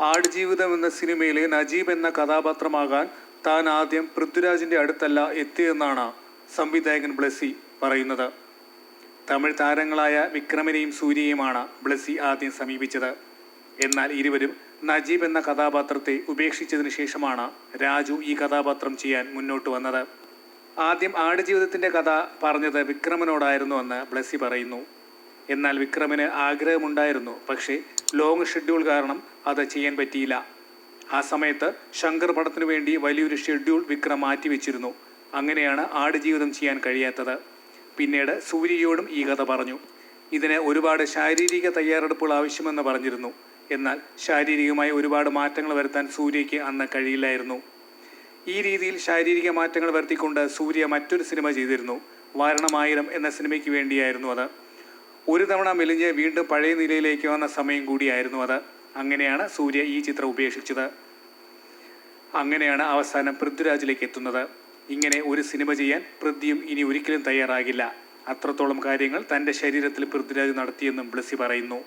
ആടുജീവിതം എന്ന സിനിമയിലെ നജീബ് എന്ന കഥാപാത്രമാകാൻ താൻ ആദ്യം പൃഥ്വിരാജിന്റെ അടുത്തല്ല എത്തിയെന്നാണ് സംവിധായകൻ ബ്ലസി പറയുന്നത്. തമിഴ് താരങ്ങളായ വിക്രമനെയും സൂര്യയുമാണ് ബ്ലസി ആദ്യം സമീപിച്ചത്. എന്നാൽ ഇരുവരും നജീബ് എന്ന കഥാപാത്രത്തെ ഉപേക്ഷിച്ചതിന് ശേഷമാണ് രാജു ഈ കഥാപാത്രം ചെയ്യാൻ മുന്നോട്ട് വന്നത്. ആദ്യം ആടുജീവിതത്തിന്റെ കഥ പറഞ്ഞത് വിക്രമനോടായിരുന്നുവെന്ന് ബ്ലസി പറയുന്നു. എന്നാൽ വിക്രമിന് ആഗ്രഹമുണ്ടായിരുന്നു. പക്ഷേ ലോങ് ഷെഡ്യൂൾ കാരണം അത് ചെയ്യാൻ പറ്റിയില്ല. ആ സമയത്ത് ശങ്കർ പടത്തിനു വേണ്ടി വലിയൊരു ഷെഡ്യൂൾ വിക്രം മാറ്റിവെച്ചിരുന്നു അങ്ങനെയാണ് ആടുജീവിതം ചെയ്യാൻ കഴിയാത്തത്. പിന്നീട് സൂര്യയോടും ഈ കഥ പറഞ്ഞു. ഇതിന് ഒരുപാട് ശാരീരിക തയ്യാറെടുപ്പുകൾ ആവശ്യമെന്ന് പറഞ്ഞിരുന്നു. എന്നാൽ ശാരീരികമായി ഒരുപാട് മാറ്റങ്ങൾ വരുത്താൻ സൂര്യയ്ക്ക് അന്ന് കഴിയില്ലായിരുന്നു. ഈ രീതിയിൽ ശാരീരിക മാറ്റങ്ങൾ വരുത്തിക്കൊണ്ട് സൂര്യ മറ്റൊരു സിനിമ ചെയ്തിരുന്നു. വാരണമായിരം എന്ന സിനിമയ്ക്ക് വേണ്ടിയായിരുന്നു അത്. ഒരു തവണ മെലിഞ്ഞ് വീണ്ടും പഴയ നിലയിലേക്ക് വന്ന സമയം കൂടിയായിരുന്നു അത്. അങ്ങനെയാണ് സൂര്യ ഈ ചിത്രം ഉപേക്ഷിച്ചത്. അങ്ങനെയാണ് അവസാനം പൃഥ്വിരാജിലേക്ക് എത്തുന്നത്. ഇങ്ങനെ ഒരു സിനിമ ചെയ്യാൻ പൃഥ്വിയും ഇനി ഒരിക്കലും തയ്യാറാകില്ല. അത്രത്തോളം കാര്യങ്ങൾ തന്റെ ശരീരത്തിൽ പൃഥ്വിരാജ് നടത്തിയെന്നും ബ്ലസി പറയുന്നു.